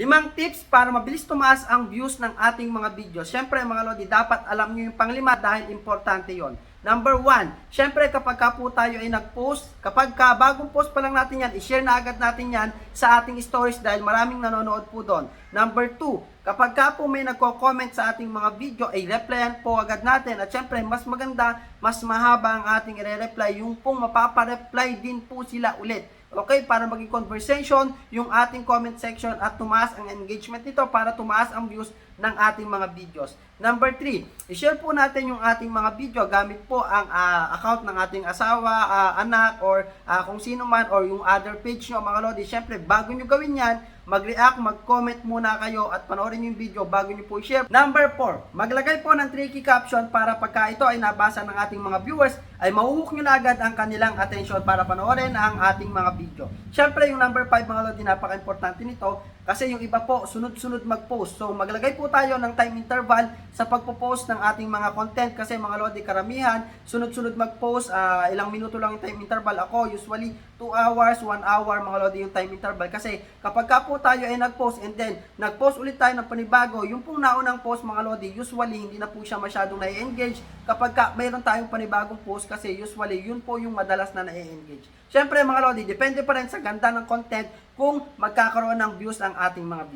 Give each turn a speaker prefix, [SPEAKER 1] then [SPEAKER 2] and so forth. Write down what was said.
[SPEAKER 1] Limang tips para mabilis tumaas ang views ng ating mga video. Siyempre mga Lodi, dapat alam nyo yung panglima dahil importante yon. Number one, siyempre kapag ka po tayo ay nag-post, kapag ka bagong post pa lang natin yan, i-share na agad natin yan sa ating stories dahil maraming nanonood po doon. Number two, kapag ka po may nagko-comment sa ating mga video, ay replyan po agad natin. At siyempre, mas maganda, mas mahaba ang ating i-reply. Yung pong mapapa-reply din po sila ulit. Okay, para maging conversation yung ating comment section at tumaas ang engagement nito para tumaas ang views ng ating mga videos. Number 3, i-share po natin yung ating mga video gamit po ang ah, account ng ating asawa, ah, anak, or ah, kung sino man, or yung other page nyo, mga lodi. Siyempre, bago nyo gawin yan, mag-react, mag-comment muna kayo at panoorin yung video bago nyo po i-share. Number 4, maglagay po ng tricky caption para pagka ito ay nabasa ng ating mga viewers, ay mahuhook nyo na agad ang kanilang attention para panoorin ang ating mga video. Siyempre, yung number 5 mga lodi, napaka-importante nito kasi yung iba po, sunod-sunod mag-post. So, maglagay po tayo ng time interval sa pagpo-post ng ating mga content kasi mga lodi, karamihan, sunod-sunod mag-post, ah, ilang minuto lang yung time interval. Ako, usually, 2 hours, 1 hour, mga lodi, yung time interval. Kasi kapag ka po tayo ay nag-post and then nag-post ulit tayo ng panibago, yung pong naunang post, mga lodi, usually, hindi na po siya masyadong na-engage kapag ka mayroon tayong panibagong post kasi usually, yun po yung madalas na na-engage. Siyempre, mga lodi, depende pa rin sa ganda ng content kung magkakaroon ng views ang ating mga.